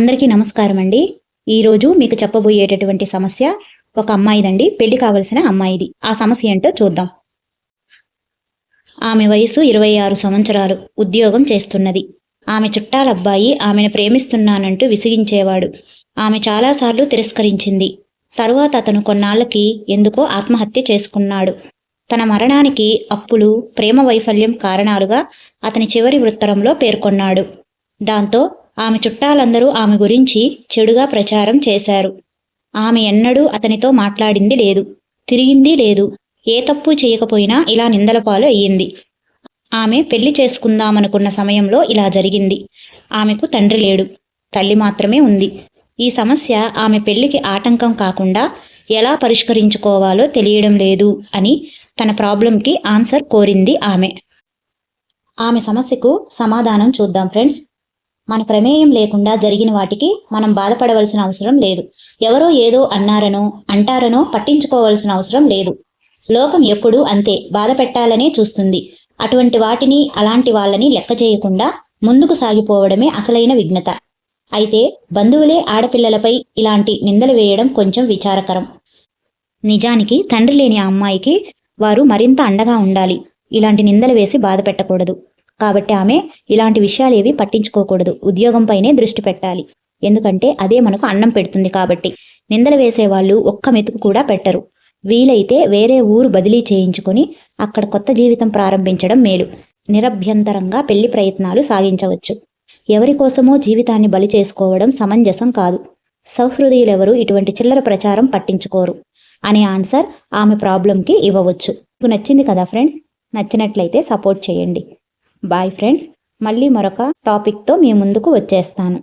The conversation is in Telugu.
అందరికీ నమస్కారం అండి. ఈరోజు మీకు చెప్పబోయేటటువంటి సమస్య ఒక అమ్మాయిదండి. పెళ్ళి కావలసిన అమ్మాయిది. ఆ సమస్య ఏంటో చూద్దాం. ఆమె వయసు ఇరవై ఆరు సంవత్సరాలు. ఉద్యోగం చేస్తున్నది. ఆమె చుట్టాలబ్బాయి ఆమెను ప్రేమిస్తున్నానంటూ విసిగించేవాడు. ఆమె చాలాసార్లు తిరస్కరించింది. తరువాత అతను కొన్నాళ్ళకి ఎందుకో ఆత్మహత్య చేసుకున్నాడు. తన మరణానికి అప్పులు ప్రేమ వైఫల్యం కారణాలుగా అతని చివరి వృత్తరంలో పేర్కొన్నాడు. దాంతో ఆమె చుట్టాలందరూ ఆమె గురించి చెడుగా ప్రచారం చేశారు. ఆమె ఎన్నడూ అతనితో మాట్లాడింది లేదు తిరిగింది లేదు ఏ తప్పు చేయకపోయినా ఇలా నిందల పాలు అయ్యింది. ఆమె పెళ్ళి చేసుకుందామనుకున్న సమయంలో ఇలా జరిగింది. ఆమెకు తండ్రి లేడు తల్లి మాత్రమే ఉంది. ఈ సమస్య ఆమె పెళ్ళికి ఆటంకం కాకుండా ఎలా పరిష్కరించుకోవాలో తెలియడం లేదు అని తన ప్రాబ్లంకి ఆన్సర్ కోరింది ఆమె. ఆమె సమస్యకు సమాధానం చూద్దాం ఫ్రెండ్స్. మన ప్రమేయం లేకుండా జరిగిన వాటికి మనం బాధపడవలసిన అవసరం లేదు. ఎవరో ఏదో అన్నారనో అంటారనో పట్టించుకోవాల్సిన అవసరం లేదు. లోకం ఎప్పుడూ అంతే బాధ పెట్టాలనే చూస్తుంది. అటువంటి వాటిని అలాంటి వాళ్ళని లెక్క చేయకుండా ముందుకు సాగిపోవడమే అసలైన విఘ్నత. అయితే బంధువులే ఆడపిల్లలపై ఇలాంటి నిందలు వేయడం కొంచెం విచారకరం. నిజానికి తండ్రి లేని ఆ అమ్మాయికి వారు మరింత అండగా ఉండాలి. ఇలాంటి నిందలు వేసి బాధ పెట్టకూడదు కాబట్టి ఆమె ఇలాంటి విషయాలు ఏవి పట్టించుకోకూడదు. ఉద్యోగంపైనే దృష్టి పెట్టాలి. ఎందుకంటే అదే మనకు అన్నం పెడుతుంది కాబట్టి. నిందలు వేసేవాళ్ళు ఒక్క మెతుకు కూడా పెట్టరు. వీలైతే వేరే ఊరు బదిలీ చేయించుకొని అక్కడ కొత్త జీవితం ప్రారంభించడం మేలు. నిరభ్యంతరంగా పెళ్ళి ప్రయత్నాలు సాగించవచ్చు. ఎవరి కోసమో జీవితాన్ని బలి చేసుకోవడం సమంజసం కాదు. సౌహృదయులెవరూ ఇటువంటి చిల్లర ప్రచారం పట్టించుకోరు. అనే ఆన్సర్ ఆమె ప్రాబ్లంకి ఇవ్వవచ్చు. మీకు నచ్చింది కదా ఫ్రెండ్స్? నచ్చినట్లయితే సపోర్ట్ చేయండి. బాయ్ ఫ్రెండ్స్ మళ్ళీ మరొక టాపిక్తో మీ ముందుకు వచ్చేస్తాను.